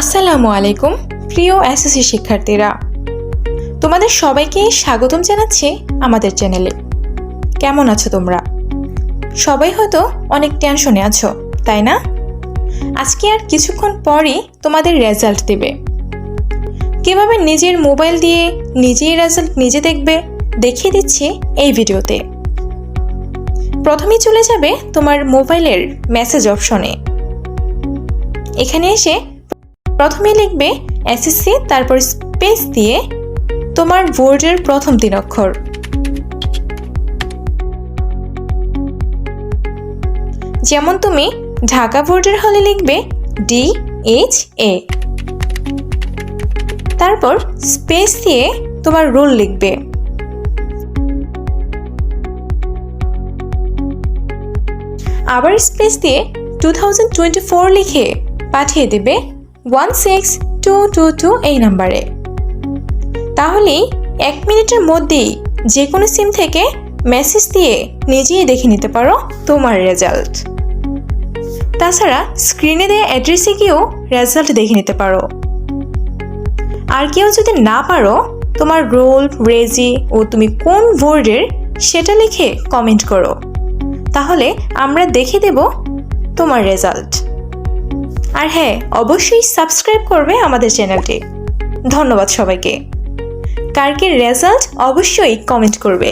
আসসালামু আলাইকুম, প্রিয় এসএসসি শিক্ষার্থীরা। তোমাদের সবাইকে স্বাগতম জানাচ্ছি আমাদের চ্যানেলে। কেমন আছো তোমরা? সবাই হয়তো অনেক টেনশনে আছো, তাই না? আজকে আর কিছুক্ষণ পরই তোমাদের রেজাল্ট দেবে। কীভাবে নিজের মোবাইল দিয়ে নিজেই রেজাল্ট নিজে দেখবে, দেখিয়ে দিচ্ছি এই ভিডিওতে। প্রথমেই চলে যাবে তোমার মোবাইলের মেসেজ অপশনে। এখানে এসে প্রথমে লিখবে এসএসসি তারপর স্পেস দিয়ে তোমার বোর্ডের প্রথম তিন অক্ষর। যেমন তুমি ঢাকা বোর্ডের হলে লিখবে ডি এইচ এ তারপর স্পেস দিয়ে তোমার রোল লিখবে। আবার স্পেস দিয়ে টু লিখে পাঠিয়ে দেবে one six two two two এই নাম্বারে। তাহলেই এক মিনিটের মধ্যেই যে কোনো সিম থেকে মেসেজ দিয়ে নিজেই দেখে নিতে পারো তোমার রেজাল্ট তাছাড়া স্ক্রিনে দেওয়া অ্যাড্রেসে গিয়েও রেজাল্ট দেখে নিতে পারো। আর কেউ যদি না পারো তোমার রোল রেজি ও তুমি কোন বোর্ডের সেটা লিখে কমেন্ট করো। তাহলে আমরা দেখে দেব তোমার রেজাল্ট আর হ্যাঁ অবশ্যই সাবস্ক্রাইব করবে আমাদের চ্যানেলটি ধন্যবাদ সবাইকে। কার্কের রেজাল্ট অবশ্যই কমেন্ট করবে।